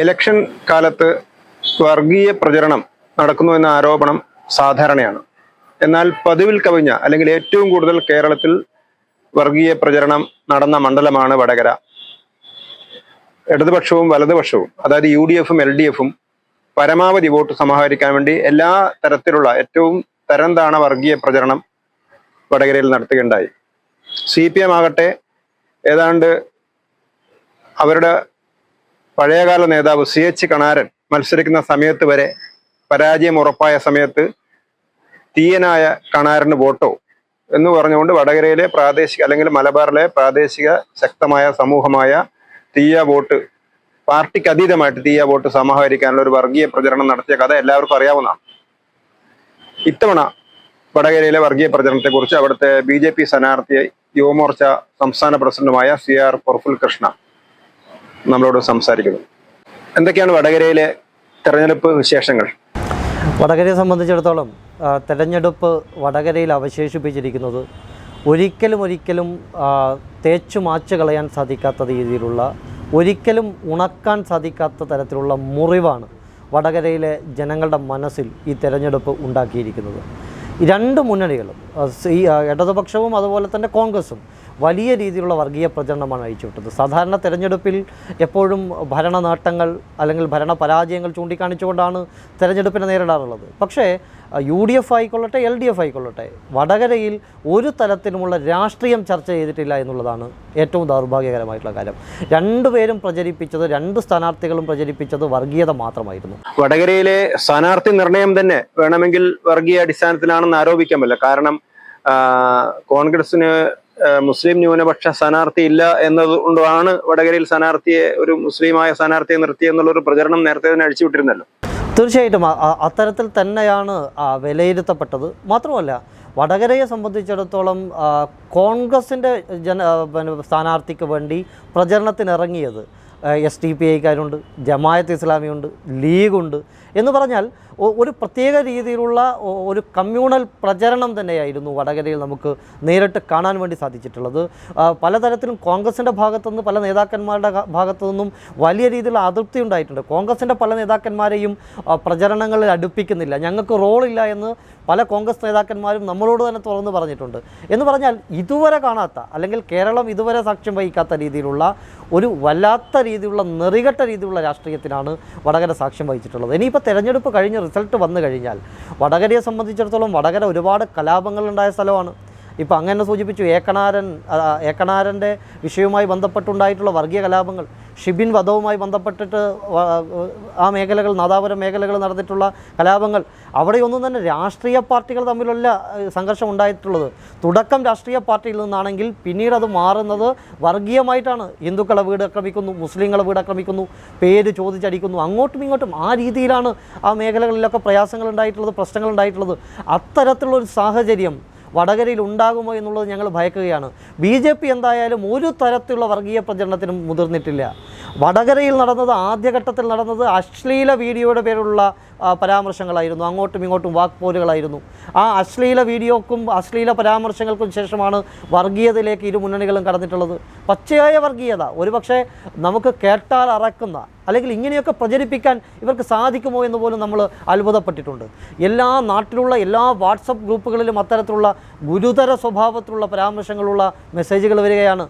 Election കാലത്ത് വർഗീയ പ്രചരണം നടക്കുന്നു എന്ന ആരോപണം സാധാരണയാണ്. എന്നാൽ പതിവിൽ കവിഞ്ഞ അല്ലെങ്കിൽ ഏറ്റവും കൂടുതൽ കേരളത്തിൽ വർഗീയ പ്രചരണം നടന്ന മണ്ഡലമാണ് വടകര. ഇടതുപക്ഷവും വലതുപക്ഷവും അതായത് യു ഡി എഫും എൽ ഡി എഫും പരമാവധി വോട്ട് സമാഹരിക്കാൻ വേണ്ടി എല്ലാ തരത്തിലുള്ള ഏറ്റവും തരം താണ വർഗീയ പ്രചരണം വടകരയിൽ നടത്തുകയുണ്ടായി. സി പി എം ആകട്ടെ ഏതാണ്ട് അവരുടെ പഴയകാല നേതാവ് സി എച്ച് കണാരൻ മത്സരിക്കുന്ന സമയത്ത് വരെ പരാജയം ഉറപ്പായ സമയത്ത് തീയനായ കണാരന് വോട്ടോ എന്ന് പറഞ്ഞുകൊണ്ട് വടകരയിലെ പ്രാദേശിക അല്ലെങ്കിൽ മലബാറിലെ പ്രാദേശിക ശക്തമായ സമൂഹമായ തീയ വോട്ട് പാർട്ടിക്ക് അതീതമായിട്ട് തീയ വോട്ട് സമാഹരിക്കാനുള്ള ഒരു വർഗീയ പ്രചരണം നടത്തിയ കഥ എല്ലാവർക്കും അറിയാവുന്നതാണ്. ഇത്തവണ വടകരയിലെ വർഗീയ പ്രചരണത്തെക്കുറിച്ച് അവിടുത്തെ ബി ജെ പി സ്ഥാനാർത്ഥി യുവമോർച്ച സംസ്ഥാന പ്രസിഡന്റുമായ സി ആർ പ്രഫുൽ കൃഷ്ണ നമ്മളോട് സംസാരിക്കുന്നു. എന്തൊക്കെയാണ് വടകരയിലെ തെരഞ്ഞെടുപ്പ് വിശേഷങ്ങൾ? വടകരയെ സംബന്ധിച്ചിടത്തോളം തെരഞ്ഞെടുപ്പ് വടകരയിൽ അവശേഷിപ്പിച്ചിരിക്കുന്നത് ഒരിക്കലും ഒരിക്കലും തേച്ചു മാച്ചു കളയാൻ സാധിക്കാത്ത രീതിയിലുള്ള ഒരിക്കലും ഉണക്കാൻ സാധിക്കാത്ത തരത്തിലുള്ള മുറിവാണ് വടകരയിലെ ജനങ്ങളുടെ മനസ്സിൽ ഈ തെരഞ്ഞെടുപ്പ് ഉണ്ടാക്കിയിരിക്കുന്നത്. രണ്ട് മുന്നണികളും ഇടതുപക്ഷവും അതുപോലെ തന്നെ കോൺഗ്രസും വലിയ രീതിയിലുള്ള വർഗീയ പ്രചരണമാണ് അഴിച്ചുവിട്ടത്. സാധാരണ തെരഞ്ഞെടുപ്പിൽ എപ്പോഴും ഭരണ നേട്ടങ്ങൾ അല്ലെങ്കിൽ ഭരണ പരാജയങ്ങൾ ചൂണ്ടിക്കാണിച്ചുകൊണ്ടാണ് തെരഞ്ഞെടുപ്പിനെ നേരിടാറുള്ളത്. പക്ഷേ യു ഡി എഫ് ആയിക്കൊള്ളട്ടെ എൽ ഡി എഫ് ആയിക്കൊള്ളട്ടെ വടകരയിൽ ഒരു തരത്തിലുമുള്ള രാഷ്ട്രീയം ചർച്ച ചെയ്തിട്ടില്ല എന്നുള്ളതാണ് ഏറ്റവും ദൗർഭാഗ്യകരമായിട്ടുള്ള കാര്യം. രണ്ടുപേരും പ്രചരിപ്പിച്ചത് രണ്ട് സ്ഥാനാർത്ഥികളും പ്രചരിപ്പിച്ചത് വർഗീയത മാത്രമായിരുന്നു. വടകരയിലെ സ്ഥാനാർത്ഥി നിർണയം തന്നെ വേണമെങ്കിൽ വർഗീയ അടിസ്ഥാനത്തിലാണെന്ന് ആരോപിക്കാമല്ലോ കാരണം കോൺഗ്രസിന് മുസ്ലിം ന്യൂനപക്ഷ സ്ഥാനാർത്ഥി ഇല്ല എന്നതുകൊണ്ടാണ് വടകരയിൽ സ്ഥാനാർത്ഥിയെ ഒരു മുസ്ലിമായ സ്ഥാനാർത്ഥിയെ നിർത്തി എന്നുള്ളൊരു പ്രചരണം നേരത്തെ തന്നെ അഴിച്ചുവിട്ടിരുന്നല്ലോ. തീർച്ചയായിട്ടും അത്തരത്തിൽ തന്നെയാണ് വിലയിരുത്തപ്പെട്ടത്. മാത്രമല്ല വടകരയെ സംബന്ധിച്ചിടത്തോളം കോൺഗ്രസിന്റെ ജന സ്ഥാനാർത്ഥിക്ക് വേണ്ടി പ്രചരണത്തിനിറങ്ങിയത് എസ് ടി പി ഐക്കാരുണ്ട് ജമായത്ത് ഇസ്ലാമിയുണ്ട് ലീഗുണ്ട്. എന്ന് പറഞ്ഞാൽ ഒരു പ്രത്യേക രീതിയിലുള്ള ഒരു കമ്മ്യൂണൽ പ്രചരണം തന്നെയായിരുന്നു വടകരയിൽ നമുക്ക് നേരിട്ട് കാണാൻ വേണ്ടി സാധിച്ചിട്ടുള്ളത്. പലതരത്തിലും കോൺഗ്രസിന്റെ ഭാഗത്തുനിന്ന് പല നേതാക്കന്മാരുടെ ഭാഗത്തു നിന്നും വലിയ രീതിയിലുള്ള അതൃപ്തി ഉണ്ടായിട്ടുണ്ട്. കോൺഗ്രസിന്റെ പല നേതാക്കന്മാരെയും പ്രചരണങ്ങളിൽ അടുപ്പിക്കുന്നില്ല. ഞങ്ങൾക്ക് റോളില്ല എന്ന് പല കോൺഗ്രസ് നേതാക്കന്മാരും നമ്മളോട് തന്നെ തുറന്നു പറഞ്ഞിട്ടുണ്ട്. എന്ന് പറഞ്ഞാൽ ഇതുവരെ കാണാത്ത അല്ലെങ്കിൽ കേരളം ഇതുവരെ സാക്ഷ്യം വഹിക്കാത്ത രീതിയിലുള്ള ഒരു വല്ലാത്ത രീതിയിലുള്ള നെറികെട്ട രീതിയിലുള്ള രാഷ്ട്രീയത്തിനാണ് വടകര സാക്ഷ്യം വഹിച്ചിട്ടുള്ളത്. ഇനിയിപ്പോൾ തെരഞ്ഞെടുപ്പ് കഴിഞ്ഞ് റിസൾട്ട് വന്നു കഴിഞ്ഞാൽ വടകരയെ സംബന്ധിച്ചിടത്തോളം വടകര ഒരുപാട് കലാപങ്ങളുണ്ടായ സ്ഥലമാണ്. ഇപ്പോൾ അങ്ങനെ സൂചിപ്പിച്ചു ഏക്കനാരൻ ഏക്കനാരന്റെ വിഷയവുമായി ബന്ധപ്പെട്ടുണ്ടായിട്ടുള്ള വർഗീയ കലാപങ്ങൾ. ഷിബിൻ വധവുമായി ബന്ധപ്പെട്ടിട്ട് ആ മേഖലകൾ നാദാപുരം മേഖലകൾ നടന്നിട്ടുള്ള കലാപങ്ങൾ അവിടെയൊന്നും തന്നെ രാഷ്ട്രീയ പാർട്ടികൾ തമ്മിലുള്ള ഏഹ്, സംഘർഷം ഉണ്ടായിട്ടുള്ളത്. തുടക്കം രാഷ്ട്രീയ പാർട്ടിയിൽ നിന്നാണെങ്കിൽ പിന്നീട് അത് മാറുന്നത് വർഗീയമായിട്ടാണ്. ഹിന്ദുക്കളെ വീട് ആക്രമിക്കുന്നു മുസ്ലിങ്ങളെ വീട് ആക്രമിക്കുന്നു പേര് ചോദിച്ചടിക്കുന്നു. അങ്ങോട്ടും ഇങ്ങോട്ടും ആ രീതിയിലാണ് ആ മേഖലകളിലൊക്കെ പ്രയാസങ്ങൾ ഉണ്ടായിട്ടുള്ളത് പ്രശ്നങ്ങൾ ഉണ്ടായിട്ടുള്ളത്. അത്തരത്തിലുള്ള ഒരു സാഹചര്യം വടകരയിൽ ഉണ്ടാകുമോ എന്നുള്ളത് ഞങ്ങൾ ഭയക്കുകയാണ്. ബി എന്തായാലും ഒരു തരത്തിലുള്ള വർഗീയ പ്രചരണത്തിനും മുതിർന്നിട്ടില്ല. വടകരയിൽ നടന്നത് ആദ്യഘട്ടത്തിൽ നടന്നത് അശ്ലീല വീഡിയോയുടെ പേരുള്ള പരാമർശങ്ങളായിരുന്നു. അങ്ങോട്ടും ഇങ്ങോട്ടും വാക്പോരുകളായിരുന്നു. ആ അശ്ലീല വീഡിയോക്കും അശ്ലീല പരാമർശങ്ങൾക്കും ശേഷമാണ് വർഗീയതയിലേക്ക് ഇരു മുന്നണികളും കടന്നിട്ടുള്ളത്. പച്ചയായ വർഗീയത. ഒരുപക്ഷെ നമുക്ക് കേട്ടാൽ അറക്കുന്ന അല്ലെങ്കിൽ ഇങ്ങനെയൊക്കെ പ്രചരിപ്പിക്കാൻ ഇവർക്ക് സാധിക്കുമോ എന്ന് പോലും നമ്മൾ അത്ഭുതപ്പെട്ടിട്ടുണ്ട്. എല്ലാ നാട്ടിലുള്ള എല്ലാ വാട്സപ്പ് ഗ്രൂപ്പുകളിലും അത്തരത്തിലുള്ള ഗുരുതര സ്വഭാവത്തിലുള്ള പരാമർശങ്ങളുള്ള മെസ്സേജുകൾ വരികയാണ്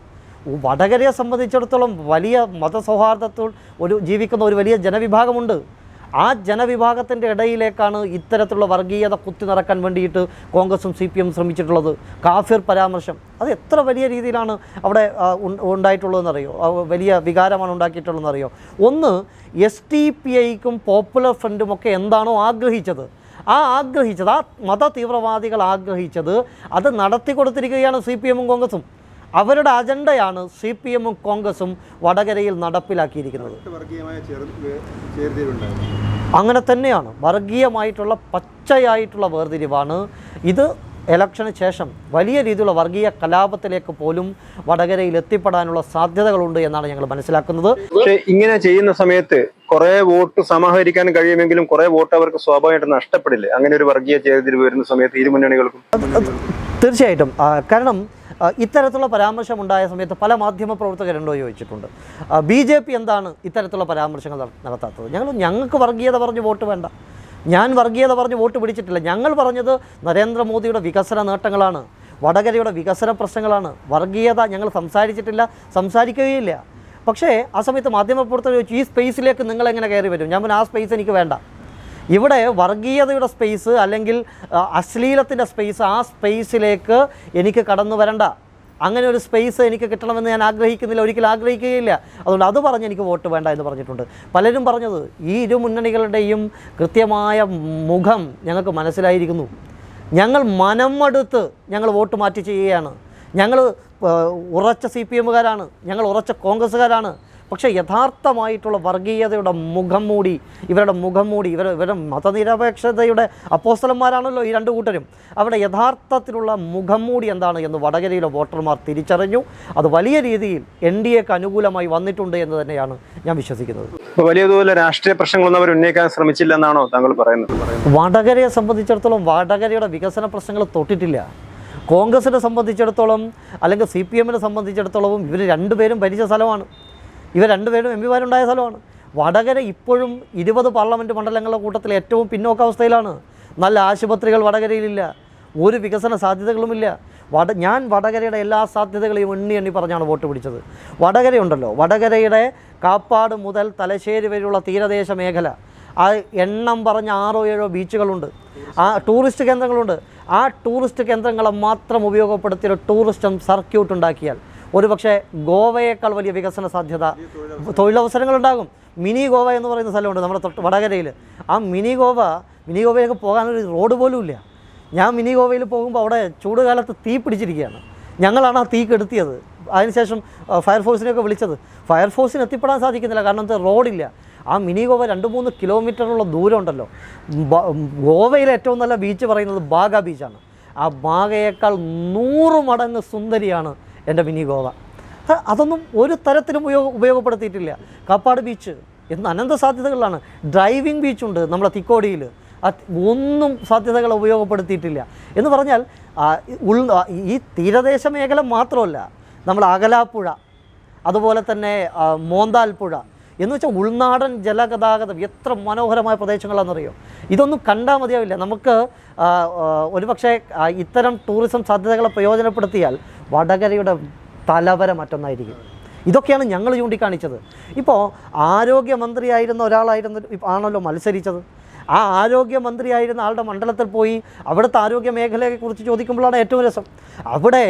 വടകരയെ സംബന്ധിച്ചിടത്തോളം വലിയ മതസൗഹാർദ്ദത്തിൽ ഒരു ജീവിക്കുന്ന ഒരു വലിയ ജനവിഭാഗമുണ്ട്. ആ ജനവിഭാഗത്തിന്റെ ഇടയിലേക്കാണ് ഇത്തരത്തിലുള്ള വർഗീയത കുത്തി നിറക്കാൻ വേണ്ടിയിട്ട് കോൺഗ്രസും സി പി എം ശ്രമിച്ചിട്ടുള്ളത്. കാഫിർ പരാമർശം. അത് എത്ര വലിയ രീതിയിലാണ് അവിടെ ഉണ്ടായിട്ടുള്ളതെന്നറിയോ? വലിയ വികാരമാണ് ഉണ്ടാക്കിയിട്ടുള്ളതെന്നറിയോ? ഒന്ന് എസ് ടി പി ഐക്കും പോപ്പുലർ ഫ്രണ്ടും ഒക്കെ എന്താണോ ആഗ്രഹിച്ചത്. ആ ആഗ്രഹിച്ചത് ആ മത തീവ്രവാദികൾ ആഗ്രഹിച്ചത് അത് നടത്തി കൊടുത്തിരിക്കുകയാണ് സി പി എമ്മും കോൺഗ്രസും. അവരുടെ അജണ്ടയാണ് സി പി എമ്മും കോൺഗ്രസും വടകരയിൽ നടപ്പിലാക്കിയിരിക്കുന്നത്. അങ്ങനെ തന്നെയാണ് വർഗീയമായിട്ടുള്ള പച്ചയായിട്ടുള്ള വേർതിരിവാണ്. ഇത് ഇലക്ഷന് ശേഷം വലിയ രീതിയിലുള്ള വർഗീയ കലാപത്തിലേക്ക് പോലും വടകരയിൽ എത്തിപ്പെടാനുള്ള സാധ്യതകളുണ്ട് എന്നാണ് ഞങ്ങൾ മനസ്സിലാക്കുന്നത്. പക്ഷേ ഇങ്ങനെ ചെയ്യുന്ന സമയത്ത് കുറെ വോട്ട് സമാഹരിക്കാൻ കഴിയുമെങ്കിലും കുറെ വോട്ട് അവർക്ക് സ്വാഭാവികമായിട്ട് നഷ്ടപ്പെടില്ലേ? അങ്ങനെ ഒരു വർഗീയ ചേരിതിരിവ് വരുന്ന സമയത്ത് ഇരു മുന്നണികൾക്കും തീർച്ചയായിട്ടും. കാരണം ഇത്തരത്തിലുള്ള പരാമർശം ഉണ്ടായ സമയത്ത് പല മാധ്യമ പ്രവർത്തകരുണ്ടോ ചോദിച്ചിട്ടുണ്ട്. ബി ജെ പി എന്താണ് ഇത്തരത്തിലുള്ള പരാമർശങ്ങൾ നടത്താത്തത്? ഞങ്ങൾ ഞങ്ങൾക്ക് വർഗീയത പറഞ്ഞ് വോട്ട് വേണ്ട. ഞാൻ വർഗീയത പറഞ്ഞ് വോട്ട് പിടിച്ചിട്ടില്ല. ഞങ്ങൾ പറഞ്ഞത് നരേന്ദ്രമോദിയുടെ വികസന നേട്ടങ്ങളാണ്. വടകരയുടെ വികസന പ്രശ്നങ്ങളാണ്. വർഗീയത ഞങ്ങൾ സംസാരിച്ചിട്ടില്ല സംസാരിക്കുകയില്ല. പക്ഷേ ആ സമയത്ത് മാധ്യമപ്രവർത്തകർ ചോദിച്ചു ഈ സ്പേസിലേക്ക് നിങ്ങൾ എങ്ങനെ കയറി വരും? ഞാൻ ആ സ്പേസ് എനിക്ക് വേണ്ട. ഇവിടെ വർഗീയതയുടെ സ്പേസ് അല്ലെങ്കിൽ അശ്ലീലത്തിന്റെ സ്പേസ് ആ സ്പേസിലേക്ക് എനിക്ക് കടന്നു വരണ്ട. അങ്ങനെ ഒരു സ്പേസ് എനിക്ക് കിട്ടണമെന്ന് ഞാൻ ആഗ്രഹിക്കുന്നില്ല ഒരിക്കലും ആഗ്രഹിക്കുകയില്ല. അതുകൊണ്ട് അത് പറഞ്ഞ് എനിക്ക് വോട്ട് വേണ്ട എന്ന് പറഞ്ഞിട്ടുണ്ട്. പലരും പറഞ്ഞത് ഈ ഇരു മുന്നണികളുടെയും കൃത്യമായ മുഖം ഞങ്ങൾക്ക് മനസ്സിലായിരിക്കുന്നു. ഞങ്ങൾ മനമെടുത്ത് ഞങ്ങൾ വോട്ട് മാറ്റി ചെയ്യുകയാണ്. ഞങ്ങൾ ഉറച്ച സി പി എമ്മുകാരാണ് ഞങ്ങൾ ഉറച്ച കോൺഗ്രസ്സുകാരാണ്. പക്ഷേ യഥാർത്ഥമായിട്ടുള്ള വർഗീയതയുടെ മുഖം മൂടി ഇവരുടെ മുഖം മൂടി ഇവർ ഇവരുടെ മതനിരപേക്ഷതയുടെ അപ്പോസ്തലന്മാരാണല്ലോ ഈ രണ്ട് കൂട്ടരും. അവരുടെ യഥാർത്ഥത്തിലുള്ള മുഖം മൂടി എന്താണ് എന്ന് വടകരയിലെ വോട്ടർമാർ തിരിച്ചറിഞ്ഞു. അത് വലിയ രീതിയിൽ എൻ ഡി എക്ക് അനുകൂലമായി വന്നിട്ടുണ്ട് എന്ന് തന്നെയാണ് ഞാൻ വിശ്വസിക്കുന്നത്. വലിയ തോതിൽ രാഷ്ട്രീയ പ്രശ്നങ്ങളൊന്നും അവർ ഉന്നയിക്കാൻ ശ്രമിച്ചില്ലെന്നാണോ താങ്കൾ പറയുന്നത്? വടകരയെ സംബന്ധിച്ചിടത്തോളം വടകരയുടെ വികസന പ്രശ്നങ്ങൾ തൊട്ടിട്ടില്ല. കോൺഗ്രസിനെ സംബന്ധിച്ചിടത്തോളം അല്ലെങ്കിൽ സി പി എമ്മിനെ സംബന്ധിച്ചിടത്തോളവും ഇവർ രണ്ടുപേരും ഭരിച്ച സ്ഥലമാണ്. ഇവർ രണ്ടുപേരും എം പിമാരുണ്ടായ സ്ഥലമാണ്. വടകര ഇപ്പോഴും ഇരുപത് പാർലമെന്റ് മണ്ഡലങ്ങളുടെ കൂട്ടത്തിൽ ഏറ്റവും പിന്നോക്ക അവസ്ഥയിലാണ്. നല്ല ആശുപത്രികൾ വടകരയിലില്ല. ഒരു വികസന സാധ്യതകളുമില്ല. വട ഞാൻ വടകരയുടെ എല്ലാ സാധ്യതകളെയും എണ്ണി എണ്ണി പറഞ്ഞാണ് വോട്ട് പിടിച്ചത്. വടകരയുണ്ടല്ലോ വടകരയുടെ കാപ്പാട് മുതൽ തലശ്ശേരി വരെയുള്ള തീരദേശ മേഖല. ആ എണ്ണം പറഞ്ഞ ആറോ ഏഴോ ബീച്ചുകളുണ്ട്. ആ ടൂറിസ്റ്റ് കേന്ദ്രങ്ങളുണ്ട്. ആ ടൂറിസ്റ്റ് കേന്ദ്രങ്ങളെ മാത്രം ഉപയോഗപ്പെടുത്തിയൊരു ഒരു ടൂറിസ്റ്റ് സർക്യൂട്ട് ഉണ്ടാക്കിയാൽ ഒരുപക്ഷെ ഗോവയേക്കാൾ വലിയ വികസന സാധ്യത തൊഴിലവസരങ്ങളുണ്ടാകും. മിനി ഗോവ എന്ന് പറയുന്ന സ്ഥലമുണ്ട് നമ്മുടെ തൊട്ട് വടകരയിൽ. ആ മിനി ഗോവ മിനി ഗോവയിലേക്ക് പോകാനൊരു റോഡ് പോലും ഇല്ല. ഞാൻ മിനി ഗോവയിൽ പോകുമ്പോൾ അവിടെ ചൂടുകാലത്ത് തീ പിടിച്ചിരിക്കുകയാണ്. ഞങ്ങളാണ് ആ തീ കെടുത്തിയത്. അതിനുശേഷം ഫയർഫോഴ്സിനെയൊക്കെ വിളിച്ചത്. ഫയർഫോഴ്സിന് എത്തിപ്പെടാൻ സാധിക്കുന്നില്ല കാരണം എന്താ റോഡില്ല. ആ മിനി ഗോവ രണ്ട് മൂന്ന് കിലോമീറ്ററുള്ള ദൂരം ഉണ്ടല്ലോ ഗോവയിലെ ഏറ്റവും നല്ല ബീച്ച് പറയുന്നത് ബാഗ ബീച്ചാണ്. ആ ബാഗയേക്കാൾ നൂറ് മടങ്ങ് സുന്ദരിയാണ് എന്റെ മിനി ഗോവ. അതൊന്നും ഒരു തരത്തിലും ഉപയോഗ ഉപയോഗപ്പെടുത്തിയിട്ടില്ല. കാപ്പാട് ബീച്ച് എന്ന് അനന്ത സാധ്യതകളാണ് ഡ്രൈവിംഗ് ബീച്ചുണ്ട് നമ്മളെ തിക്കോടിയിൽ. ഒന്നും സാധ്യതകൾ ഉപയോഗപ്പെടുത്തിയിട്ടില്ല. എന്ന് പറഞ്ഞാൽ ഉൾ ഈ തീരദേശ മേഖല മാത്രമല്ല നമ്മൾ അകലാപ്പുഴ അതുപോലെ തന്നെ മോന്താൽപ്പുഴ മോന്താൽ എന്ന് വെച്ചാൽ ഉൾനാടൻ ജലഗതാഗതം എത്ര മനോഹരമായ പ്രദേശങ്ങളാണെന്നറിയോ? ഇതൊന്നും കണ്ടാൽ മതിയാവില്ല. നമുക്ക് ഒരുപക്ഷെ ഇത്തരം ടൂറിസം സാധ്യതകളെ പ്രയോജനപ്പെടുത്തിയാൽ വടകരയുടെ തലവര മറ്റൊന്നായിരിക്കും. ഇതൊക്കെയാണ് ഞങ്ങൾ ചൂണ്ടിക്കാണിച്ചത്. ഇപ്പോൾ ആരോഗ്യമന്ത്രിയായിരുന്ന ഒരാളായിരുന്നു ആണല്ലോ മത്സരിച്ചത്. ആ ആരോഗ്യമന്ത്രിയായിരുന്ന ആളുടെ മണ്ഡലത്തിൽ പോയി അവിടുത്തെ ആരോഗ്യ മേഖലയെക്കുറിച്ച് ചോദിക്കുമ്പോഴാണ് ഏറ്റവും രസം. അവിടെ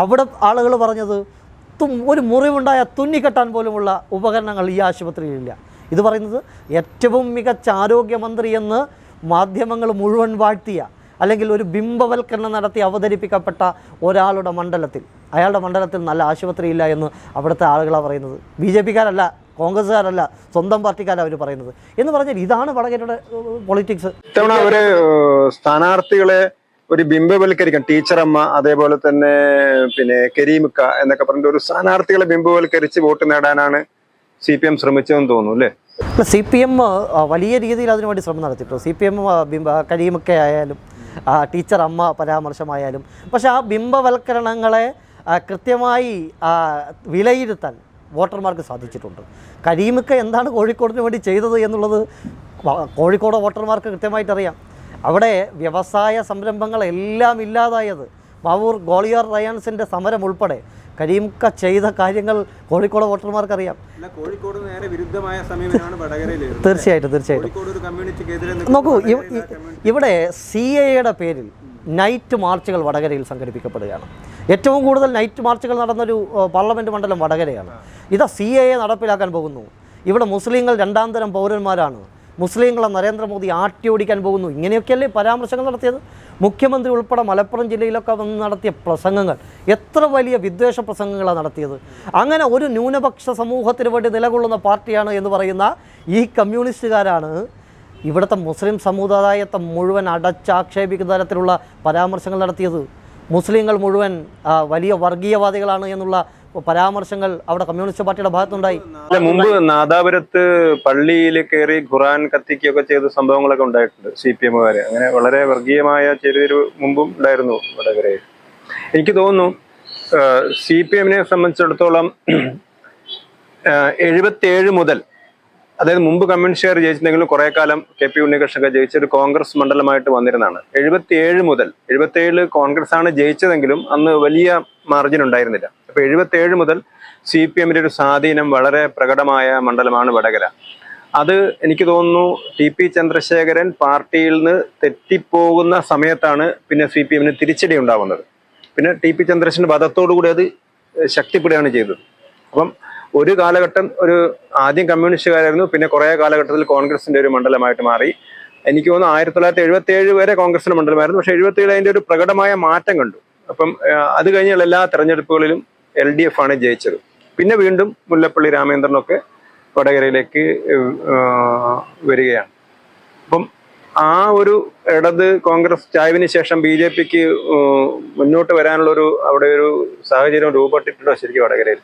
അവിടെ ആളുകൾ പറഞ്ഞത് ഒരു മുറിവുണ്ടായ തുന്നിക്കെട്ടാൻ പോലുമുള്ള ഉപകരണങ്ങൾ ഈ ആശുപത്രിയിലില്ല ഇത് പറയുന്നത് ഏറ്റവും മികച്ച ആരോഗ്യമന്ത്രി എന്ന് മാധ്യമങ്ങൾ മുഴുവൻ വാഴ്ത്തിയ അല്ലെങ്കിൽ ഒരു ബിംബവൽക്കരണം നടത്തി അവതരിപ്പിക്കപ്പെട്ട ഒരാളുടെ മണ്ഡലത്തിൽ. അയാളുടെ മണ്ഡലത്തിൽ നല്ല ആശുപത്രിയില്ല എന്ന് അവിടുത്തെ ആളുകളാണ് പറയുന്നത്. ബി ജെ പിക്കാരല്ല കോൺഗ്രസ്സുകാരല്ല സ്വന്തം പാർട്ടിക്കാരാണ് അവർ പറയുന്നത്. എന്ന് പറഞ്ഞാൽ ഇതാണ് വടകരയുടെ പൊളിറ്റിക്സ്. ഇത്തവണ അവർ സ്ഥാനാർത്ഥികളെ ഒരു ബിംബവൽക്കരിക്കണം. ടീച്ചറമ്മ അതേപോലെ തന്നെ പിന്നെ കരീമിക്ക എന്നൊക്കെ പറഞ്ഞിട്ട് ഒരു സ്ഥാനാർത്ഥികളെ ബിംബവൽക്കരിച്ച് വോട്ട് നേടാനാണ് സി പി എം ശ്രമിച്ചതെന്ന് തോന്നുന്നു അല്ലേ? സി പി എം വലിയ രീതിയിൽ അതിനുവേണ്ടി ശ്രമം നടത്തിയിട്ടുണ്ട് സി പി എം കരീമൊക്കെ ആയാലും ടീച്ചർ അമ്മ പരാമർശമായാലും പക്ഷെ ആ ബിംബവൽക്കരണങ്ങളെ കൃത്യമായി വിലയിരുത്താൻ വോട്ടർമാർക്ക് സാധിച്ചിട്ടുണ്ട്. കരീമൊക്കെ എന്താണ് കോഴിക്കോടിന് വേണ്ടി ചെയ്തത് എന്നുള്ളത് കോഴിക്കോട് വോട്ടർമാർക്ക് കൃത്യമായിട്ട് അറിയാം. അവിടെ വ്യവസായ സംരംഭങ്ങളെല്ലാം ഇല്ലാതായത് മാവൂർ ഗോളിയാർ റയാൻസിന്റെ സമരം ഉൾപ്പെടെ കരീംക്ക ചെയ്ത കാര്യങ്ങൾ കോഴിക്കോട് വോട്ടർമാർക്ക് അറിയാം കോഴിക്കോട് നേരെ വിരുദ്ധമായ സമീപനമാണ് തീർച്ചയായിട്ടും തീർച്ചയായിട്ടും. നോക്കൂ ഇവിടെ സി എയുടെ പേരിൽ നൈറ്റ് മാർച്ചുകൾ വടകരയിൽ സംഘടിപ്പിക്കപ്പെടുകയാണ്. ഏറ്റവും കൂടുതൽ നൈറ്റ് മാർച്ചുകൾ നടന്നൊരു ഏഹ്, പാർലമെന്റ് മണ്ഡലം വടകരയാണ്. ഇതാ സി എ നടപ്പിലാക്കാൻ പോകുന്നു. ഇവിടെ മുസ്ലിങ്ങൾ രണ്ടാം തരം പൗരന്മാരാണ്. മുസ്ലിങ്ങളെ നരേന്ദ്രമോദി ആട്ടിയോടിക്കാൻ പോകുന്നു. ഇങ്ങനെയൊക്കെയല്ലേ പരാമർശങ്ങൾ നടത്തിയത്? മുഖ്യമന്ത്രി ഉൾപ്പെടെ മലപ്പുറം ജില്ലയിലൊക്കെ വന്ന് നടത്തിയ പ്രസംഗങ്ങൾ. എത്ര വലിയ വിദ്വേഷ പ്രസംഗങ്ങളാണ് നടത്തിയത്? അങ്ങനെ ഒരു ന്യൂനപക്ഷ സമൂഹത്തിന് വേണ്ടി നിലകൊള്ളുന്ന പാർട്ടിയാണ് എന്ന് പറയുന്ന ഈ കമ്മ്യൂണിസ്റ്റുകാരാണ് ഇവിടുത്തെ മുസ്ലിം സമുദായത്തെ മുഴുവൻ അടച്ചാക്ഷേപിക്കുന്ന തരത്തിലുള്ള പരാമർശങ്ങൾ നടത്തിയത്. മുസ്ലിങ്ങൾ മുഴുവൻ വലിയ വർഗീയവാദികളാണ് എന്നുള്ള പരാമർശങ്ങൾ അവിടെ കമ്മ്യൂണിസ്റ്റ് പാർട്ടിയുടെ ഭാഗത്തുണ്ടായി. മുമ്പ് നാദാപുരത്ത് പള്ളിയിൽ കയറി ഖുറാൻ കത്തിക്കുകയൊക്കെ ചെയ്ത സംഭവങ്ങളൊക്കെ ഉണ്ടായിട്ടുണ്ട് സി പി എമ്മുകാര്. അങ്ങനെ വളരെ വർഗീയമായ ചെറിയൊരു മുമ്പും ഉണ്ടായിരുന്നു വടകരയിൽ എനിക്ക് തോന്നുന്നു സി പി എമ്മിനെ സംബന്ധിച്ചിടത്തോളം എഴുപത്തിയേഴ് മുതൽ അതായത് മുമ്പ് കമ്മ്യൂണിസ്റ്റുകാർ ജയിച്ചിട്ടുണ്ടെങ്കിലും കുറെ കാലം കെ പി ഉണ്ണികൃഷ്ണൊക്കെ ജയിച്ച ഒരു കോൺഗ്രസ് മണ്ഡലമായിട്ട് വന്നിരുന്നതാണ്. എഴുപത്തിയേഴ് മുതൽ എഴുപത്തിയേഴിൽ കോൺഗ്രസ് ആണ് ജയിച്ചതെങ്കിലും അന്ന് വലിയ മാർജിൻ ഉണ്ടായിരുന്നില്ല. അപ്പൊ എഴുപത്തിയേഴ് മുതൽ സി പി എമ്മിന്റെ ഒരു സ്വാധീനം വളരെ പ്രകടമായ മണ്ഡലമാണ് വടകര. അത് എനിക്ക് തോന്നുന്നു ടി പി ചന്ദ്രശേഖരൻ പാർട്ടിയിൽ നിന്ന് തെറ്റിപ്പോകുന്ന സമയത്താണ് പിന്നെ സി പി എമ്മിന് തിരിച്ചടി ഉണ്ടാവുന്നത്. പിന്നെ ടി പി ചന്ദ്രശേഖരൻ വധത്തോടു കൂടി അത് ശക്തിപ്പെടുകയാണ് ചെയ്തത്. അപ്പം ഒരു കാലഘട്ടം ഒരു ആദ്യം കമ്മ്യൂണിസ്റ്റുകാരായിരുന്നു പിന്നെ കുറെ കാലഘട്ടത്തിൽ കോൺഗ്രസിന്റെ ഒരു മണ്ഡലമായിട്ട് മാറി. എനിക്ക് തോന്നുന്നു ആയിരത്തി തൊള്ളായിരത്തി എഴുപത്തി ഏഴ് വരെ കോൺഗ്രസിന്റെ മണ്ഡലമായിരുന്നു. പക്ഷെ എഴുപത്തി ഏഴ് അതിന്റെ ഒരു പ്രകടമായ മാറ്റം കണ്ടു. അപ്പം അത് കഴിഞ്ഞുള്ള എല്ലാ തെരഞ്ഞെടുപ്പുകളിലും എൽ ഡി എഫ് ആണ് ജയിച്ചത്. പിന്നെ വീണ്ടും മുല്ലപ്പള്ളി രാമേന്ദ്രനൊക്കെ വടകരയിലേക്ക് വരികയാണ്. അപ്പം ആ ഒരു ഇടത് കോൺഗ്രസ് ചായവിന് ശേഷം ബി ജെ പിക്ക് മുന്നോട്ട് വരാനുള്ള ഒരു അവിടെ ഒരു സാഹചര്യം രൂപപ്പെട്ടിട്ടുണ്ടോ ശരിക്കും വടകരയിൽ?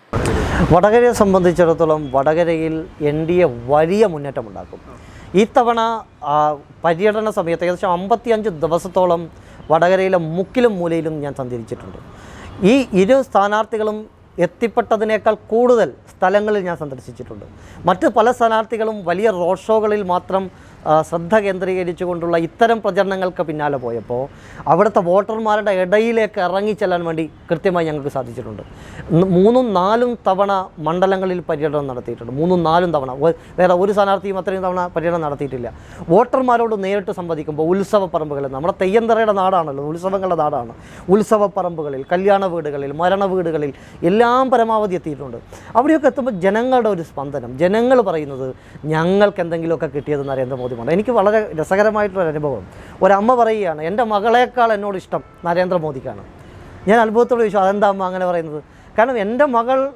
വടകരയെ സംബന്ധിച്ചിടത്തോളം വടകരയിൽ എൻ ഡി എ വലിയ മുന്നേറ്റമുണ്ടാക്കും. ഇത്തവണ പര്യടന സമയത്ത് ഏകദേശം അമ്പത്തിയഞ്ച് ദിവസത്തോളം വടകരയിലെ മുക്കിലും മൂലയിലും ഞാൻ സഞ്ചരിച്ചിട്ടുണ്ട്. ഈ ഇരു സ്ഥാനാർത്ഥികളും എത്തിപ്പെട്ടതിനേക്കാൾ കൂടുതൽ സ്ഥലങ്ങളിൽ ഞാൻ സന്ദർശിച്ചിട്ടുണ്ട്. മറ്റ് പല സ്ഥാനാർത്ഥികളും വലിയ റോഡ് ഷോകളിൽ മാത്രം ശ്രദ്ധ കേന്ദ്രീകരിച്ചുകൊണ്ടുള്ള ഇത്തരം പ്രചരണങ്ങൾക്ക് പിന്നാലെ പോയപ്പോൾ അവിടുത്തെ വോട്ടർമാരുടെ ഇടയിലേക്ക് ഇറങ്ങി ഇറങ്ങിച്ചെല്ലാൻ വേണ്ടി കൃത്യമായി ഞങ്ങൾക്ക് സാധിച്ചിട്ടുണ്ട്. മൂന്നും നാലും തവണ മണ്ഡലങ്ങളിൽ പര്യടനം നടത്തിയിട്ടുണ്ട്. മൂന്നും നാലും തവണ. വേറെ ഒരു സ്ഥാനാർത്ഥിയും അത്രയും തവണ പര്യടനം നടത്തിയിട്ടില്ല. വോട്ടർമാരോട് നേരിട്ട് സംവദിക്കുമ്പോൾ ഉത്സവ പറമ്പുകളിൽ നമ്മുടെ തെയ്യന്തറയുടെ നാടാണല്ലോ ഉത്സവങ്ങളുടെ നാടാണ്. ഉത്സവ പറമ്പുകളിൽ കല്യാണ വീടുകളിൽ മരണ വീടുകളിൽ എല്ലാം പരമാവധി എത്തിയിട്ടുണ്ട്. അവിടെയൊക്കെ എത്തുമ്പോൾ ജനങ്ങളുടെ ഒരു സ്പന്ദനം. ജനങ്ങൾ പറയുന്നത് ഞങ്ങൾക്ക് എന്തെങ്കിലുമൊക്കെ കിട്ടിയത് നരേന്ദ്രമോദി കൊണ്ട് എനിക്ക് വളരെ രസകരമായിട്ടുള്ള അനുഭവം. ഒരമ്മ പറയുകയാണ് എന്റെ മകളേക്കാൾ എന്നോട് ഇഷ്ടം നരേന്ദ്രമോദിക്കാണ്. ഞാൻ അത്ഭുതത്തോട് ചോദിച്ചു അതെന്താ അമ്മ അങ്ങനെ പറയുന്നത്? കാരണം എന്റെ മകൾ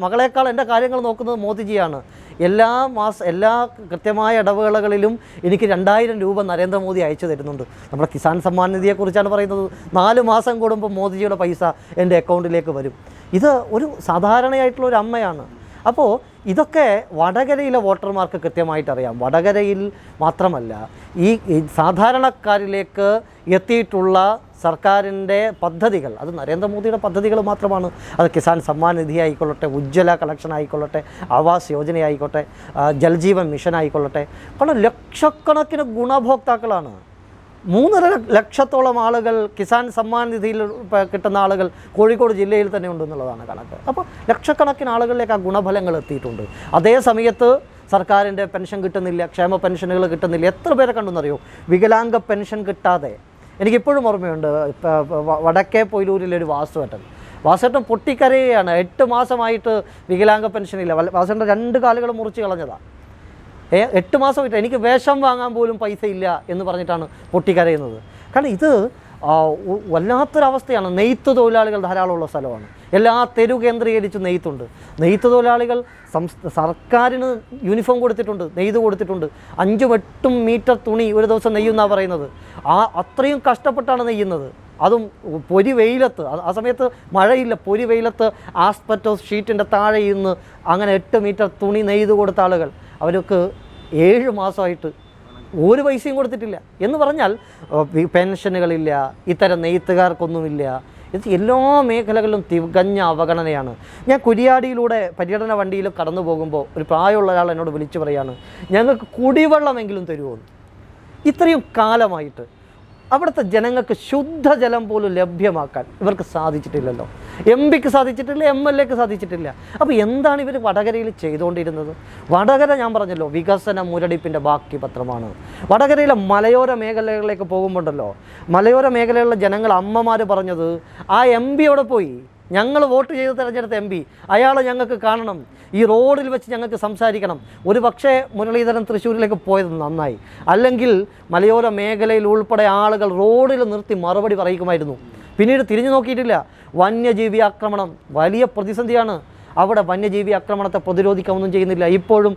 മകളേക്കാൾ എന്റെ കാര്യങ്ങൾ നോക്കുന്നത് മോദിജിയാണ്. എല്ലാ മാസ എല്ലാ കൃത്യമായ ഇടവേളകളിലും എനിക്ക് രണ്ടായിരം രൂപ നരേന്ദ്രമോദി അയച്ചു തരുന്നുണ്ട്. നമ്മുടെ കിസാൻ സമ്മാൻ നിധിയെക്കുറിച്ചാണ് പറയുന്നത്. നാല് മാസം കൂടുമ്പോൾ മോദിജിയുടെ പൈസ എന്റെ അക്കൗണ്ടിലേക്ക് വരും. ഇത് ഒരു സാധാരണയായിട്ടുള്ള ഒരു അമ്മയാണ്. അപ്പോൾ ഇതൊക്കെ വടകരയിലെ വോട്ടർമാർക്ക് കൃത്യമായിട്ട് അറിയാം വടകരയിൽ മാത്രമല്ല ഈ സാധാരണക്കാരിലേക്ക് എത്തിയിട്ടുള്ള സർക്കാരിന്റെ പദ്ധതികൾ അത് നരേന്ദ്രമോദിയുടെ പദ്ധതികൾ മാത്രമാണ്. അത് കിസാൻ സമ്മാൻ നിധി ആയിക്കൊള്ളട്ടെ ഉജ്ജ്വല കളക്ഷൻ ആയിക്കൊള്ളട്ടെ ആവാസ് യോജന ആയിക്കോട്ടെ ജൽജീവൻ മിഷൻ ആയിക്കൊള്ളട്ടെ കാരണം ലക്ഷക്കണക്കിന് ഗുണഭോക്താക്കളാണ്. മൂന്നര ലക്ഷത്തോളം ആളുകൾ കിസാൻ സമ്മാൻ നിധിയിൽ കിട്ടുന്ന ആളുകൾ കോഴിക്കോട് ജില്ലയിൽ തന്നെ ഉണ്ടെന്നുള്ളതാണ് കണക്ക്. അപ്പോൾ ലക്ഷക്കണക്കിന് ആളുകളിലേക്ക് ആ ഗുണഫലങ്ങൾ എത്തിയിട്ടുണ്ട്. അതേ സമയത്ത് സർക്കാരിന്റെ പെൻഷൻ കിട്ടുന്നില്ല ക്ഷേമ പെൻഷനുകൾ കിട്ടുന്നില്ല. എത്ര പേരെ കണ്ടെന്നറിയോ? വികലാംഗ പെൻഷൻ കിട്ടാതെ. എനിക്കിപ്പോഴും ഓർമ്മയുണ്ട് വടക്കേ പൊയിലൂരിലെ ഒരു വാസുവേട്ടൻ. വാസുവേട്ടൻ പൊട്ടിക്കരയാണ് എട്ട് മാസമായിട്ട് വികലാംഗ പെൻഷൻ ഇല്ല വാസുവേട്ടൻ രണ്ട് കാലുകൾ മുറിച്ച് കളഞ്ഞതാണ് എട്ട് മാസമായിട്ട് എനിക്ക് വേഷം വാങ്ങാൻ പോലും പൈസ ഇല്ല എന്ന് പറഞ്ഞിട്ടാണ് പൊട്ടിക്കരയുന്നത്. കാരണം ഇത് വല്ലാത്തൊരവസ്ഥയാണ്. നെയ്ത്ത് തൊഴിലാളികൾ ധാരാളമുള്ള സ്ഥലമാണ്. എല്ലാ തെരു കേന്ദ്രീകരിച്ച് നെയ്ത്തുണ്ട്. നെയ്ത്ത് തൊഴിലാളികൾ സർക്കാരിന് യൂണിഫോം കൊടുത്തിട്ടുണ്ട് നെയ്ത് കൊടുത്തിട്ടുണ്ട്. അഞ്ചും എട്ടും മീറ്റർ തുണി ഒരു ദിവസം നെയ്യുന്നാണ് പറയുന്നത്. ആ അത്രയും കഷ്ടപ്പെട്ടാണ് നെയ്യുന്നത്. അതും പൊരി വെയിലത്ത് ആ- സമയത്ത് മഴയില്ല പൊരി വെയിലത്ത് ആസ്പെറ്റോസ് ഷീറ്റിന്റെ താഴെ ഇന്ന് അങ്ങനെ എട്ട് മീറ്റർ തുണി നെയ്ത് കൊടുത്ത ആളുകൾ അവർക്ക് ഏഴ് മാസമായിട്ട് ഒരു പൈസയും കൊടുത്തിട്ടില്ല. എന്ന് പറഞ്ഞാൽ പെൻഷനുകളില്ല ഇത്തരം നെയ്ത്തുകാർക്കൊന്നുമില്ല. ഇത് എല്ലാ മേഖലകളിലും തികഞ്ഞ അവഗണനയാണ്. ഞാൻ കുരിയാടിയിലൂടെ പര്യടന വണ്ടിയിൽ കടന്നു പോകുമ്പോൾ ഒരു പ്രായമുള്ള ഒരാൾ എന്നോട് വിളിച്ചു പറയാണ് ഞങ്ങൾക്ക് കുടിവെള്ളമെങ്കിലും തരുമോ. ഇത്രയും കാലമായിട്ട് അവിടുത്തെ ജനങ്ങൾക്ക് ശുദ്ധജലം പോലും ലഭ്യമാക്കാൻ ഇവർക്ക് സാധിച്ചിട്ടില്ലല്ലോ. എം പിക്ക് സാധിച്ചിട്ടില്ല എം എൽ എക്ക് സാധിച്ചിട്ടില്ല. അപ്പോൾ എന്താണ് ഇവർ വടകരയിൽ ചെയ്തുകൊണ്ടിരുന്നത്? വടകര ഞാൻ പറഞ്ഞല്ലോ വികസന മുരടിപ്പിന്റെ ബാക്കി പത്രമാണ്. വടകരയിലെ മലയോര മേഖലകളിലേക്ക് പോകുമ്പോണ്ടല്ലോ മലയോര മേഖലകളിലെ ജനങ്ങൾ അമ്മമാർ പറഞ്ഞത് ആ എം പിയോടെ പോയി ഞങ്ങൾ വോട്ട് ചെയ്ത് തിരഞ്ഞെടുത്ത എം പി അയാളെ ഞങ്ങൾക്ക് കാണണം. ഈ റോഡിൽ വെച്ച് ഞങ്ങൾക്ക് സംസാരിക്കണം. ഒരു പക്ഷേ മുരളീധരൻ തൃശ്ശൂരിലേക്ക് പോയത് നന്നായി. അല്ലെങ്കിൽ മലയോര മേഖലയിൽ ഉൾപ്പെടെ ആളുകൾ റോഡിൽ നിർത്തി മറുപടി പറയിക്കുമായിരുന്നു പിന്നീട് തിരിഞ്ഞു നോക്കിയിട്ടില്ല. വന്യജീവി ആക്രമണം വലിയ പ്രതിസന്ധിയാണ്. അവിടെ വന്യജീവി ആക്രമണത്തെ പ്രതിരോധിക്കാമൊന്നും ചെയ്യുന്നില്ല. ഇപ്പോഴും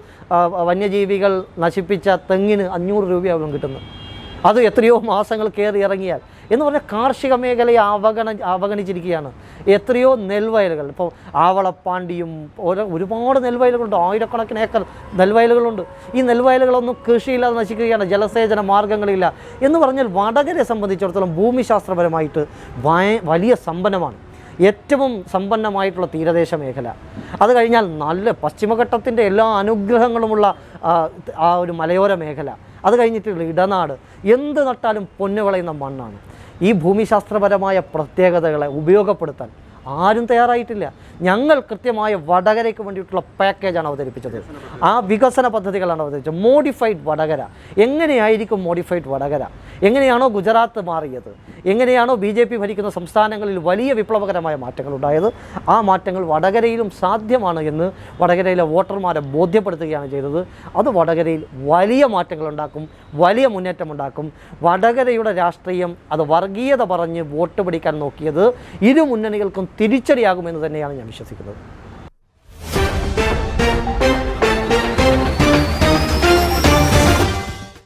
വന്യജീവികൾ നശിപ്പിച്ച തെങ്ങിന് അഞ്ഞൂറ് രൂപയാവും കിട്ടുന്നത്. അത് എത്രയോ മാസങ്ങൾ കയറി ഇറങ്ങിയാൽ. എന്ന് പറഞ്ഞാൽ കാർഷിക മേഖലയെ അവഗണ അവഗണിച്ചിരിക്കുകയാണ്. എത്രയോ നെൽവയലുകൾ. ഇപ്പോൾ ആവളപ്പാണ്ടിയും ഓരോ ഒരുപാട് നെൽവയലുകളുണ്ട്. ആയിരക്കണക്കിന് ഏക്കർ നെൽവയലുകളുണ്ട്. ഈ നെൽവയലുകളൊന്നും കൃഷിയില്ലാതെ നശിക്കുകയാണ്. ജലസേചന മാർഗങ്ങളില്ല എന്ന് പറഞ്ഞാൽ വടകരയെ സംബന്ധിച്ചിടത്തോളം ഭൂമിശാസ്ത്രപരമായിട്ട് വലിയ സമ്പന്നമാണ്. ഏറ്റവും സമ്പന്നമായിട്ടുള്ള തീരദേശ മേഖല. അത് കഴിഞ്ഞാൽ നല്ല പശ്ചിമഘട്ടത്തിന്റെ എല്ലാ അനുഗ്രഹങ്ങളുമുള്ള ആ ഒരു മലയോര മേഖല. അത് കഴിഞ്ഞിട്ടുള്ള ഇടനാട് എന്ത് നട്ടാലും പൊന്നു വിളയുന്ന മണ്ണാണ്. ഈ ഭൂമിശാസ്ത്രപരമായ പ്രത്യേകതകളെ ഉപയോഗപ്പെടുത്താൻ ആരും തയ്യാറായിട്ടില്ല. ഞങ്ങൾ കൃത്യമായ വടകരയ്ക്ക് വേണ്ടിയിട്ടുള്ള പാക്കേജാണ് അവതരിപ്പിച്ചത്. ആ വികസന പദ്ധതികളാണ് അവതരിപ്പിച്ചത്. മോഡിഫൈഡ് വടകര. എങ്ങനെയായിരിക്കും മോഡിഫൈഡ് വടകര? എങ്ങനെയാണോ ഗുജറാത്ത് മാറിയത്? എങ്ങനെയാണോ ബി ജെ പി ഭരിക്കുന്ന സംസ്ഥാനങ്ങളിൽ വലിയ വിപ്ലവകരമായ മാറ്റങ്ങൾ ഉണ്ടായത് ആ മാറ്റങ്ങൾ വടകരയിലും സാധ്യമാണ് എന്ന് വടകരയിലെ വോട്ടർമാരെ ബോധ്യപ്പെടുത്തുകയാണ് ചെയ്തത്. അത് വടകരയിൽ വലിയ മാറ്റങ്ങൾ ഉണ്ടാക്കും വലിയ മുന്നേറ്റം ഉണ്ടാക്കും വടകരയുടെ രാഷ്ട്രീയം അത് വർഗീയത പറഞ്ഞ് വോട്ട് പിടിക്കാൻ നോക്കിയത് ഇരു മുന്നണികൾക്കും തിരിച്ചടിയാകുമെന്ന് തന്നെയാണ് ഞാൻ വിശ്വസിക്കുന്നത്.